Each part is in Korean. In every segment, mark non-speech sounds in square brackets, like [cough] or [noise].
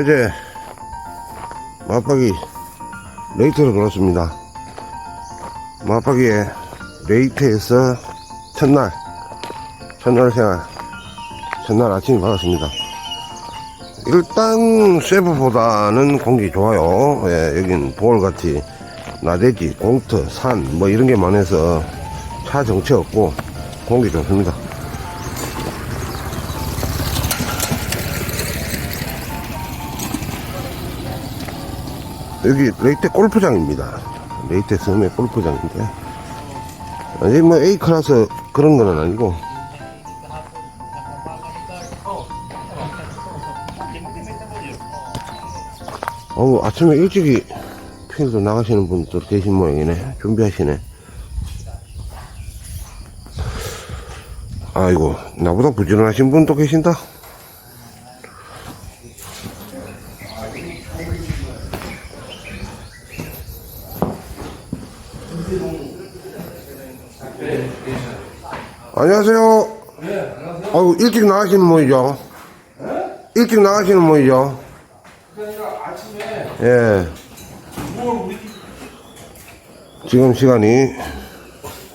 어제 마파기 레이트를 걸었습니다. 마파기에 레이트에서 첫날, 첫날 생활, 첫날 아침이 받았습니다. 일단 세부보다는 공기 좋아요. 예, 여긴 보울같이 나대지, 공터, 산 뭐 이런 게 많아서 차 정체 없고 공기 좋습니다. 여기 레이테 골프장입니다. 레이테 섬의 골프장인데. 아니 뭐 클래스 그런 건 아니고. 어우 아침에 일찍이 필드 나가시는 분들 계신 모양이네. 준비하시네. 아이고 나보다 부지런하신 분도 계신다 안녕하세요. 아유 일찍 나가시는 모이죠? 일찍 나가시는 모이죠? 예. 지금 시간이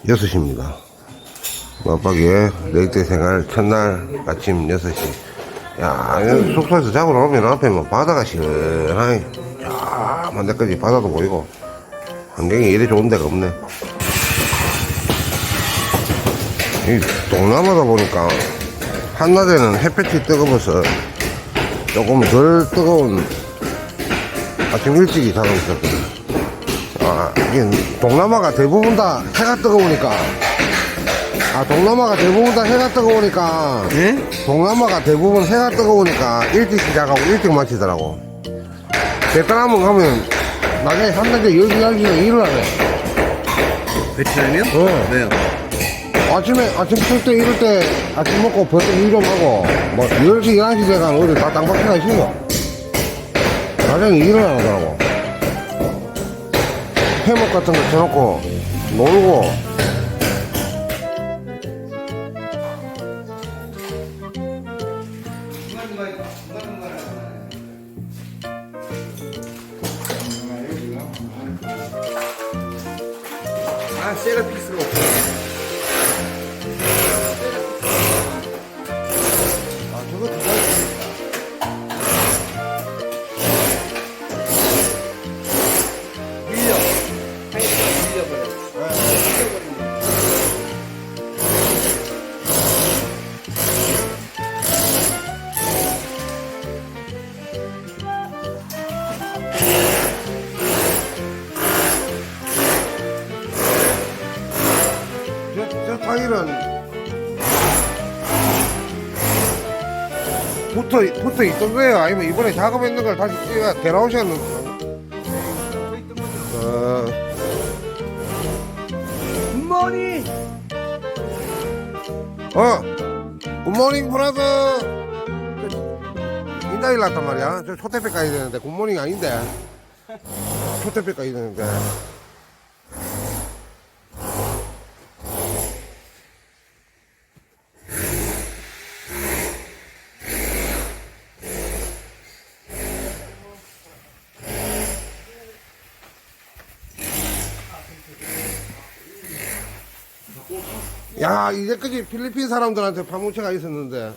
6시입니다. 맞박이에 레이트 생활 첫날 아침 6시 야 이거 숙소에서 자고 나오면 앞에 뭐 바다가 시원하니 쫙 만대까지 바다도 보이고 환경이 이래 좋은 데가 없네 이 동남아다 보니까 한낮에는 햇볕이 뜨거워서 조금 덜 뜨거운 아침 일찍이 자고 있었거든. 아, 이게 동남아가 대부분 다 해가 뜨거우니까. 아, 동남아가 대부분 다 해가 뜨거우니까. 예? 동남아가 대부분 해가 뜨거우니까 일찍 시작하고 일찍 마치더라고. 베트남은 가면 나중에 한낮에 12시에 일을 하네. 베트남이요? 어. 왜요? 아침에, 아침 출때 이럴 때 아침 먹고 벌써 일좀 하고, 뭐, 10시, 11시 돼가면 어디 다 땅박스가 있어. 나중에 일을 안 하더라고. 해먹 같은 거 쳐놓고, 놀고, 아, 세라피스로. 아, 타일은 붙어, 붙어 있던 거예요? 아니면 이번에 작업했는 걸 다시 뛰가 데라오셨는 거? 어, 굿모닝! 어, 굿모닝 브라더. 인다일 났단 말이야. 저 초태백 가야 되는데, 굿모닝 아닌데. 초태백 가야 되는데. 야, 이제까지 필리핀 사람들한테 파문체가 있었는데,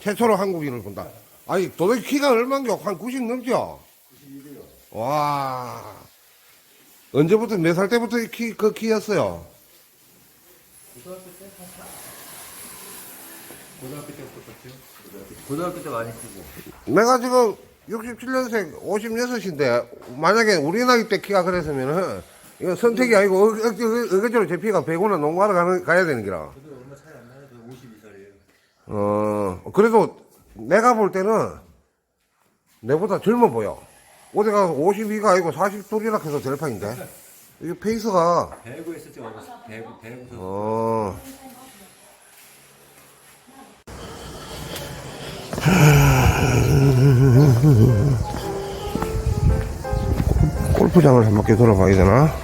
최초로 한국인을 본다. 아니, 도대체 키가 얼마인겨? 한 90 넘죠? 92요. 와. 언제부터, 몇 살 때부터 이 키, 그 키였어요? 고등학교 때 많이 쓰고. 내가 지금 67년생 56인데, 만약에 우리 나이 때 키가 그랬으면은, 이거 선택이 아니고, 어, 어거지로 제 피가 100원은 농구하러 가는, 가야 되는 기라. 저도 얼마 차이 안 나요. 저 52살이에요. 어, 그래도 내가 볼 때는 내보다 젊어 보여. 어디 가서 52가 아니고 42이라 해서 될 판인데. 이게 페이스가, 배구 했을 때 어렸어. 배구, 배구 선수. 어. 골프장을 한 바퀴 돌아봐야 되나?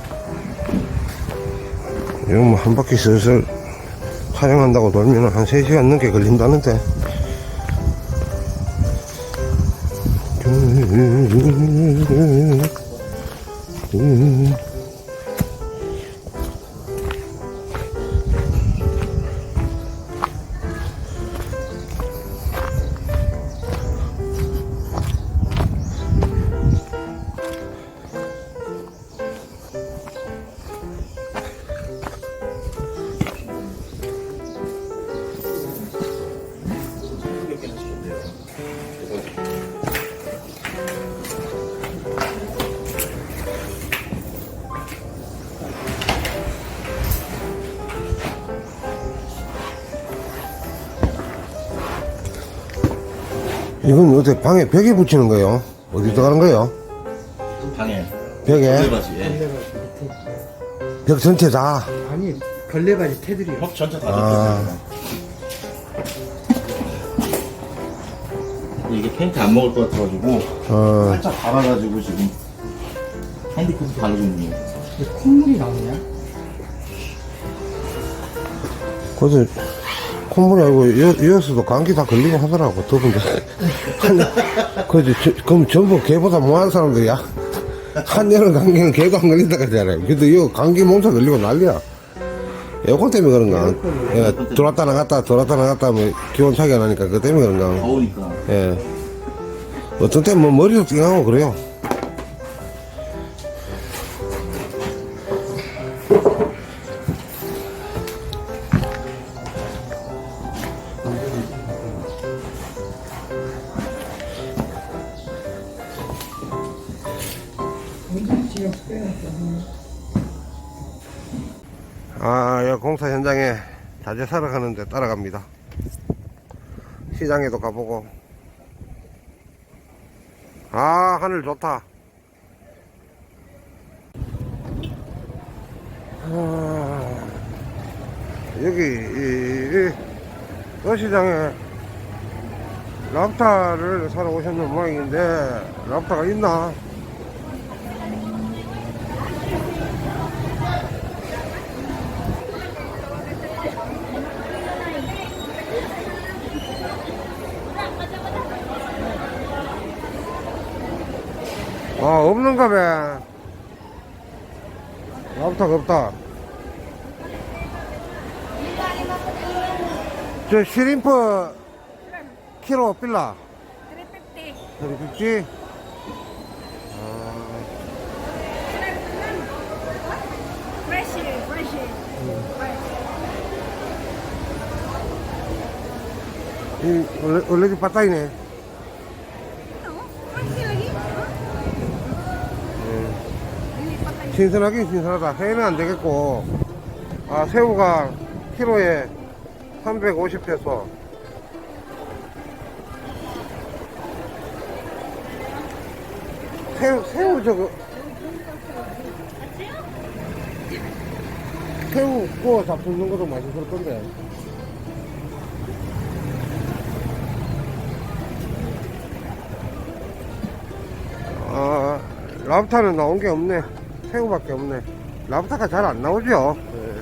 이거 뭐한 바퀴 슬슬 촬영한다고 돌면 한 3시간 넘게 걸린다는데. 이건 어떻게 방에 벽에 붙이는 거예요? 어디 들어가는 거예요? 방에 벽에? 걸레바지 예. 벽 전체 다. 아니 걸레바지 테두리요. 벽 전체 다 아. 이게 페인트 안 먹을 것 같아가지고 어, 살짝 갈아가지고 지금 바르고 있는 거예요. 콧물이 나오냐? 그래서 콧물이 아니고 여, 이어서도 감기 다 걸리고 하더라고 더운데 [laughs] 그래서 저- 그럼 전부 개보다 못한 사람들이야? 한여름 감기는 개도 안 걸린다 그러잖아요? 근데 이거 감기 몸살 걸리고 난리야. 에어컨 때문에 그런가 예, 들어왔다 나갔다 들어왔다 나갔다 하면 기온 차이가 나니까 그것 때문에 그런가 더우니까. 예. 어떤 때는 뭐 머리도 띵하고 그래요 공사 현장에 자재 사러 가는데 따라갑니다. 시장에도 가보고. 아, 하늘 좋다. 아, 여기, 이, 이, 여시장에 랍타를 사러 오셨는 모양인데, 랍타가 있나? 아, 없는가 봐. 랍타가 없다. 저 시림프 키로 빌라. 350. 저리 빅지. Fresh, fresh. 이 원래 원래 집 바닥이네. 신선하긴 신선하다. 회는 안 되겠고. 아 새우가 키로에 350페소. 새우 새우 저거 새우 구워 잡수는 것도 맛있을 건데. 아, 랍스타는 나온 게 없네. 새우밖에 없네. 랍스타가 잘 안 나오죠. 예.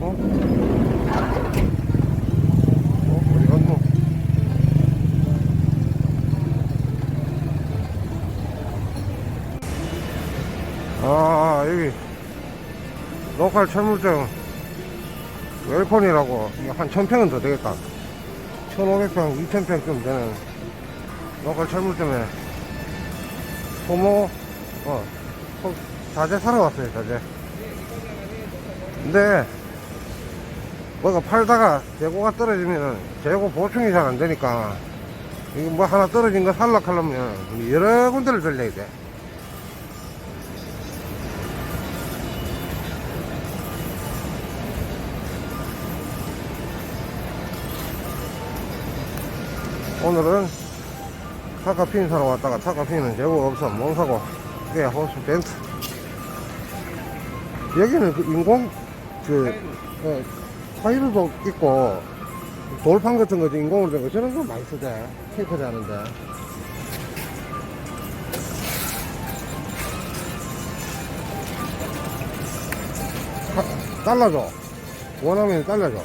어? 어, 갔노? 아, 여기, 로컬 철물점, 웰폰이라고, 한 천평은 더 되겠다. 1500평, 2000평쯤 되는 로컬 철물점에 소모, 어, 소- 자재 사러 왔어요, 자재. 근데, 뭐가 팔다가 재고가 떨어지면은 재고 보충이 잘 안 되니까, 이거 뭐 하나 떨어진 거 살락 하려면 여러 군데를 들려야 돼. 오늘은 타카핀 사러 왔다가 타카핀은 재고가 없어. 못 사고 꽤 호수 벤트. 여기는 그 인공 그 어, 타일도 있고 돌판 같은 거지. 인공으로 된 거. 저런 거 많이 쓰대 케이크를 하는데. 하- 잘라줘. 원하면 잘라줘.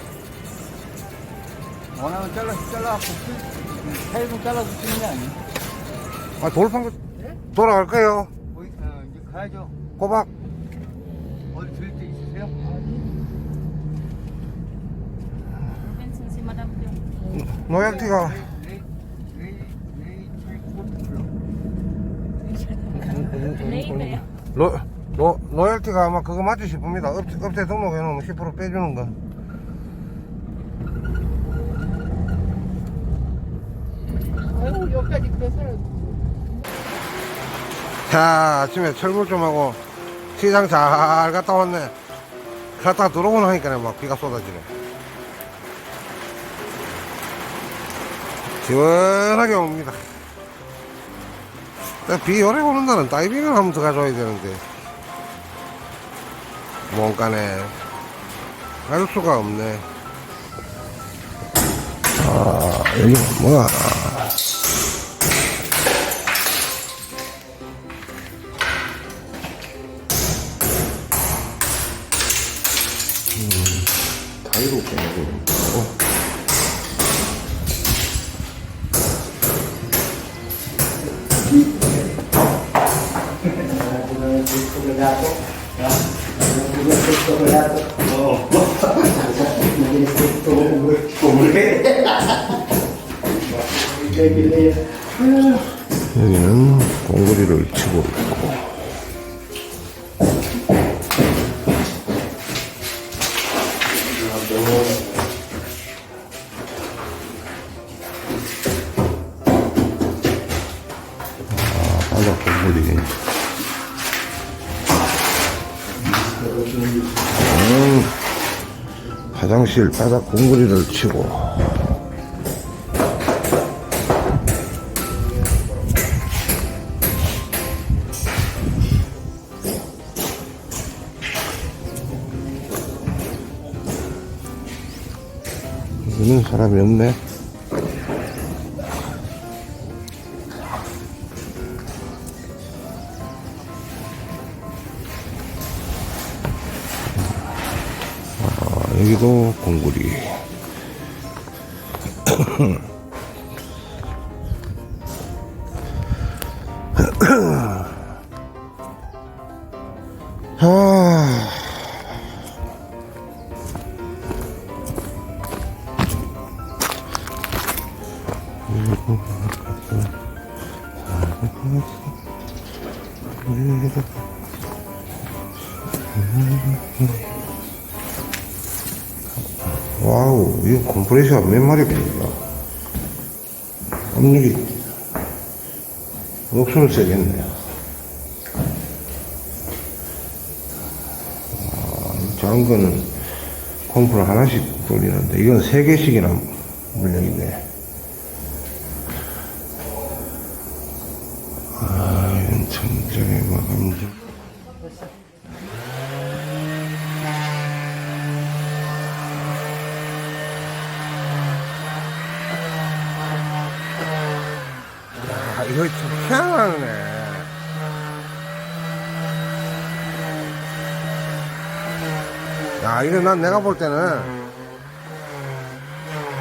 원하면 잘라, 잘라갖고, 타일은 잘라서 쓰는 게 아니에요? 아, 돌판 거 돌아갈 거예요. 거기, 어, 이제 가야죠. 꼬박. 어디 들릴 데 있으세요? 레이, 레이, 레이, 레이, 코프로. Label. 로, 로, 로열티가 아마 그거 맞지 싶습니다. 업, 업체 등록해놓으면 10% 빼주는 거. 아유, 여기까지 뺐어요. 자, 아침에 철물 좀 하고 시장 잘 갔다 왔네. 갔다 들어오고 나니까 막 비가 쏟아지네. 시원하게 옵니다. 비 오래 오는 날은 다이빙을 한번 더 가져와야 되는데. 뭔가네. 알 수가 없네. 아, 여기 뭐야. 다이로 빼고. 여기는 공구리를 치고 있고. 바닥 공구리. 음, 화장실 바닥 공구리를 치고. 여기는 사람이 없네. 여기도 공구리. 아. [laughs] 와우, 이거 컴프레셔가 몇 마리 됩니까? 압력이 없으면 세겠네요. 아, 이 작은 거는 컴프를 하나씩 돌리는데, 이건 세 개씩이나 물량이네. 아, 이건 천장에 마감재. 이거 참 희한하네. 야, 이거 난 내가 볼 때는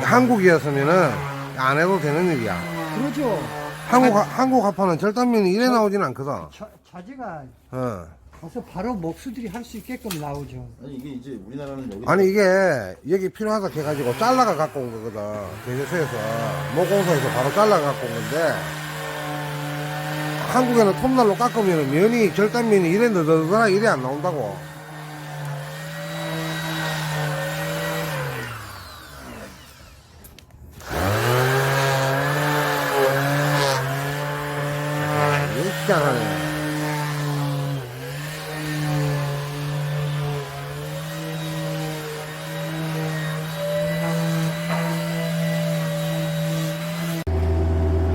한국이었으면은 안 해도 되는 일이야. 그러죠. 한국, 하- 한국 합판은 절단면이 이래 나오진 않거든. 자, 자재가 어. 가서 바로 목수들이 할 수 있게끔 나오죠. 아니 이게 이제 우리나라는 여기 아니, 이게 여기 필요하다 해가지고 잘라가 갖고 온 거거든. 제주소에서. 모공소에서 바로 잘라가 갖고 온 건데. 한국에는 톱날로 깎으면 면이, 절단면이 이래 너덜너덜하 이래 안 나온다고. 희한하네.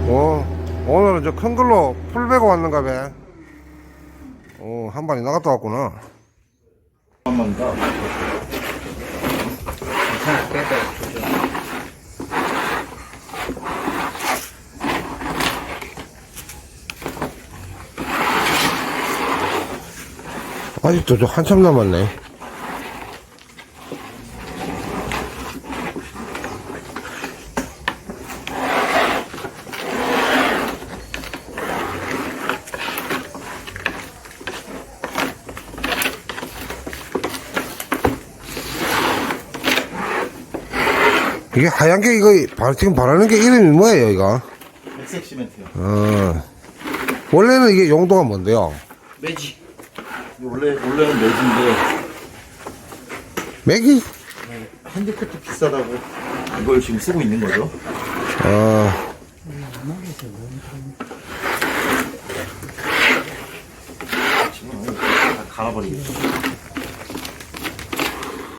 어, 오늘은 저 큰 걸로 왔는가 봐. 어, 한 발이 나갔다 왔구나. 한 번 더. 아직도 저 한참 남았네. 이게 하얀 게 이거 바- 지금 바르는 게 이름이 뭐예요 이거? 백색 시멘트요. 어. 원래는 이게 용도가 뭔데요? 이거 원래 원래는 매직인데 맥이? 핸디크래프트 비싸다고 이걸 지금 쓰고 있는 거죠. 어. 지금 다 갈아버리겠죠.